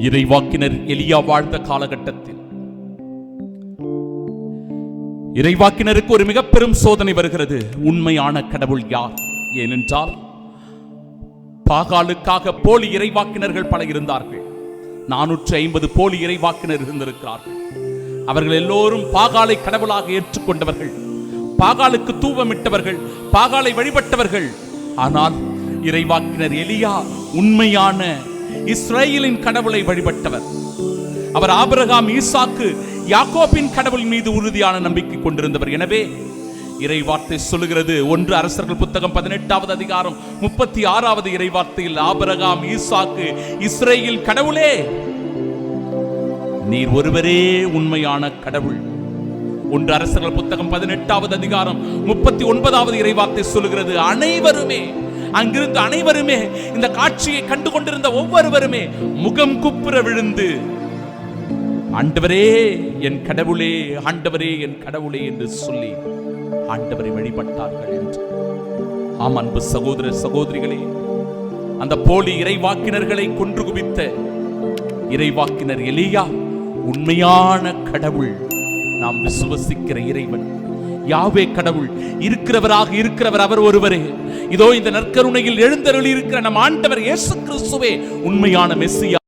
இறைவாக்கினர் எலியா வாழ்ந்த காலகட்டத்தில். இறைவாக்கினருக்கு ஒரு மிக பெரும் சோதனை வருகிறது. உண்மையான கடவுள் யார்? ஏனென்றால் பாகாலுக்காக போலி இறைவாக்கினர்கள் பல இருந்தார்கள். நானூற்றி ஐம்பது போலி இறைவாக்கினர் இருந்திருக்கிறார்கள். அவர்கள் எல்லோரும் பாகாலை கடவுளாக ஏற்றுக்கொண்டவர்கள். பாகாலுக்கு தூவமிட்டவர்கள் பாகாலை வழிபட்டவர்கள். ஆனால் இறைவாக்கினர் எலியா உண்மையான இஸ்ரேலின் கடவுளை வழிபட்டவர். அவர் ஆபிரகாம் ஈசாக்கு யாக்கோபின் கடவுள் மீது உறுதியான நம்பிக்கை கொண்டிருந்தவர். எனவே இறைவார்த்தை சொல்லுகிறது. ஒன்று அரசர்கள் புத்தகம் பதினெட்டாவது அதிகாரம் முப்பத்தி ஆறாவது இறைவார்த்தையில் ஆபரகாம் ஈசாக்கு இஸ்ரேல் கடவுளே நீர் ஒருவரே உண்மையான கடவுள். ஒன்று அரசர்கள் புத்தகம் பதினெட்டாவது அதிகாரம் முப்பத்தி ஒன்பதாவது இறைவார்த்தை சொல்லுகிறது. அனைவருமே அங்கிருந்து அனைவருமே இந்த காட்சியை கண்டு கொண்டிருந்த ஒவ்வொருவருமே முகம் குப்புற விழுந்து ஆண்டவரே என் கடவுளே ஆண்டவரே என் கடவுளே என்று சொல்லி ஆண்டவரை வழிபட்டார்கள் என்று. ஆம் அன்பு சகோதர சகோதரிகளே அந்த போலி இறைவாக்கினர்களை கொன்று குவித்த இறைவாக்கினர் எலியா உண்மையான கடவுள். நாம் விசுவசிக்கிற இறைவன் யாவே கடவுள். இருக்கிறவராக இருக்கிறவர் அவர் ஒருவரே. இதோ இந்த நற்கருணையில் எழுந்தருளி இருக்கிற நம் ஆண்டவர் இயேசு கிறிஸ்துவே உண்மையான மெஸ்ஸியா